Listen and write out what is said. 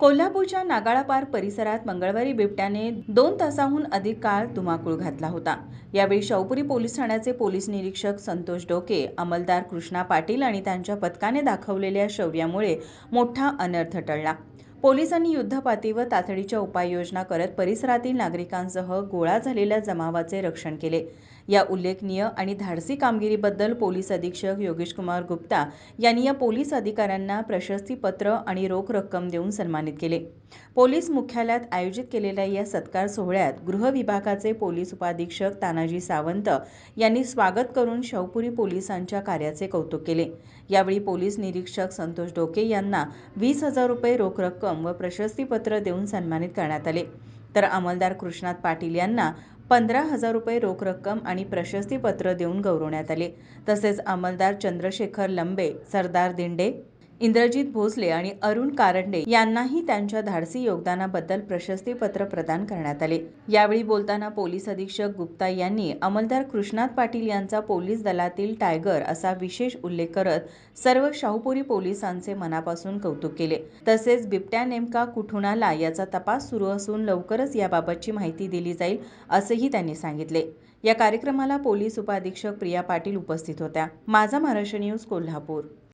कोल्हापूरच्या नागाळापार परिसरात मंगळवारी बिबट्याने दोन तासाहून अधिक काळ धुमाकूळ घातला होता. यावेळी शाहूपुरी पोलीस ठाण्याचे पोलीस निरीक्षक संतोष डोके अंमलदार कृष्णा पाटील आणि त्यांच्या पथकाने दाखवलेल्या शौर्यामुळे मोठा अनर्थ टळला. पोलिसांनी युद्धपाती व तातडीच्या उपाययोजना करत परिसरातील नागरिकांसह गोळा झालेल्या जमावाचे रक्षण केले. या उल्लेखनीय आणि धाडसी कामगिरीबद्दल पोलीस अधीक्षक योगेश कुमार गुप्ता यांनी या पोलीस अधिकाऱ्यांना प्रशस्तीपत्र आणि रोख रक्कम देऊन सन्मानित केले. पोलीस मुख्यालयात आयोजित केलेल्या या सत्कार सोहळ्यात गृह विभागाचे पोलीस उपाधीक्षक तानाजी सावंत यांनी स्वागत करून शाहूपुरी पोलिसांच्या कार्याचे कौतुक केले. यावेळी पोलीस निरीक्षक संतोष डोके यांना वीस हजार रुपये रोख रक्कम रक्कम व प्रशस्तीपत्र देऊन सन्मानित करण्यात आले. तर अंमलदार कृष्णात पाटील यांना पंधरा हजार रुपये रोख रक्कम आणि प्रशस्तीपत्र देऊन गौरवण्यात आले. तसेच अंमलदार चंद्रशेखर लंबे सरदार दिंडे इंद्रजित भोसले आणि अरुण कारंडे यांनाही त्यांच्या धाडसी योगदानाबद्दल प्रशस्तीपत्र प्रदान करण्यात आले. यावेळी बोलताना पोलीस अधीक्षक गुप्ता यांनी अंमलदार कृष्णात पाटील यांचा पोलीस दलातील टायगर असा विशेष उल्लेख करत सर्व शाहूपुरी पोलिसांचे मनापासून कौतुक केले. तसेच बिबट्या नेमका कुठून आला याचा तपास सुरू असून लवकरच याबाबतची माहिती दिली जाईल असेही त्यांनी सांगितले. या कार्यक्रमाला पोलीस उपाधीक्षक प्रिया पाटील उपस्थित होत्या. माझा महाराष्ट्र न्यूज कोल्हापूर.